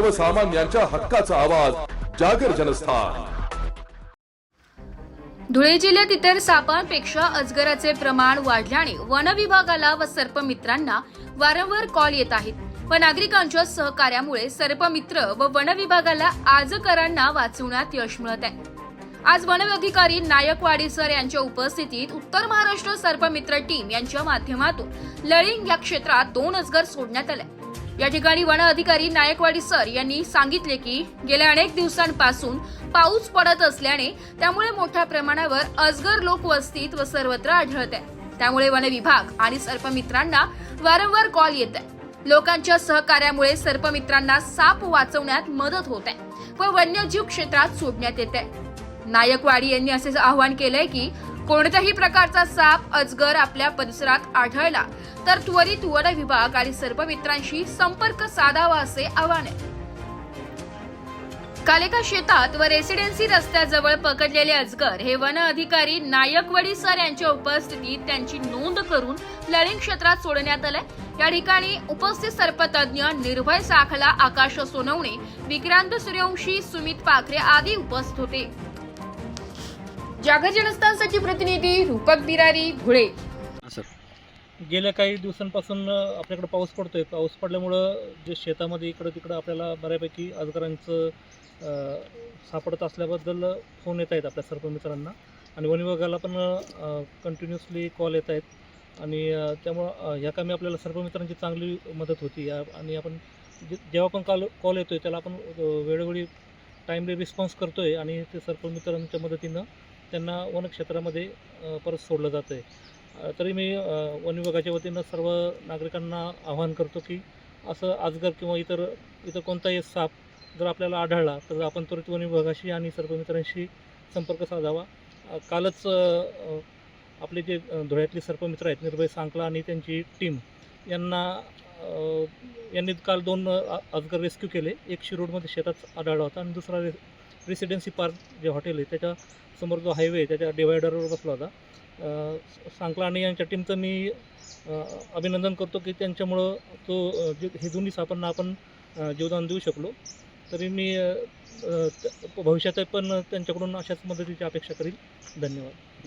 सर्वसामान्यांच्या हक्काचा आवाज जागर जनस्थान. धुळे जिल्ह्यात इतर सापांपेक्षा अजगराचे प्रमाण वाढल्याने वन विभागाला व सर्पमित्रांना वारंवार कॉल येत आहेत. व नागरिकांच्या सहकार्यामुळे सर्पमित्र व वन विभागाला आजकरांना वाचवण्यात यश मिळत आहे. आज वन अधिकारी नायकवाडी सर यांच्या उपस्थितीत उत्तर महाराष्ट्र सर्पमित्र टीम यांच्या माध्यमातून लळिंग या क्षेत्रात दोन अजगर सोडण्यात आले. या ठिकाणी वन अधिकारी नायकवाडी सर यांनी सांगितले की गेल्या अनेक दिवसांपासून पाऊस पडत असल्याने त्यामुळे मोठ्या प्रमाणावर अजगर लोक वस्तीत व सर्वत्र आढळत आहे त्यामुळे वन विभाग आणि सर्पमित्रांना वारंवार कॉल येत आहे. लोकांच्या सहकार्यामुळे सर्पमित्रांना साप वाचवण्यात मदत होत आहे व वन्यजीव क्षेत्रात सोडण्यात येत आहे. नायकवाडी यांनी असे आवाहन केलंय की कोणत्याही प्रकारचा साप अजगर आपल्या परिसरात आढळला तर त्वरित वन विभाग आणि सर्पमित्रांशी संपर्क साधावा असे आवाहन. आहे काल एका शेतात व रेसिडेन्सी रस्त्याजवळ पकडलेले अजगर हे वन अधिकारी नायकवडी सर यांच्या उपस्थितीत त्यांची नोंद करून लळिंग क्षेत्रात सोडण्यात आलंय. या ठिकाणी उपस्थित सर्पतज्ञ निर्भय साखला आकाश सोनवणे विक्रांत सूर्यवंशी सुमित पाखरे आदी उपस्थित होते. जागर जनस्थानसाठी प्रतिनिधी रूपक बिरारी धुळे. गेल्या काही दिवसांपासून आपल्याकडे पाऊस पडतोय. पाऊस पडल्यामुळं जे शेतामध्ये इकडं तिकडं आपल्याला बऱ्यापैकी अजगरांचं सापडत असल्याबद्दल फोन येत आहेत आपल्या सर्पमित्रांना आणि वन विभागाला पण कंटिन्युअसली कॉल येत आहेत. आणि त्यामुळं ह्या कामी आपल्याला सर्पमित्रांची चांगली मदत होती. या आणि आपण जे जेव्हा पण कॉल कॉल येतोय त्याला आपण वेळोवेळी टाईमली रिस्पॉन्स करतोय. आणि ते सर्पमित्रांच्या मदतीनं त्यांना वनक्षेत्रामध्ये परत सोडलं जातं आहे तरी मी वन विभागाच्या वतीनं सर्व नागरिकांना आवाहन करतो की असं आजगर किंवा इतर इतर कोणताही साप जर आपल्याला आढळला तर आपण त्वरित वन विभागाशी आणि सर्व मित्रांशी संपर्क साधावा. कालच आपले जे धुळ्यातले सर्पमित्र आहेत निर्भय सांकला आणि त्यांची टीम यांना यांनी काल दोन आजगर अजगर रेस्क्यू केले. एक शिरोडमध्ये शेतात आढळला होता आणि दुसरा रे रेसिडेन्सी पार्क जे हॉटेल आहे त्याच्यासमोर जो हायवे आहे त्याच्या डिवायडरवर बसला होता. अ, सांकला आणि यांच्या टीमचं मी अभिनंदन करतो की त्यांच्यामुळं तो जे हे दोन्ही सापांना आपण जीवदान देऊ शकलो. तरी मी भविष्यात पण त्यांच्याकडून अशाच मदतीची अपेक्षा करील धन्यवाद.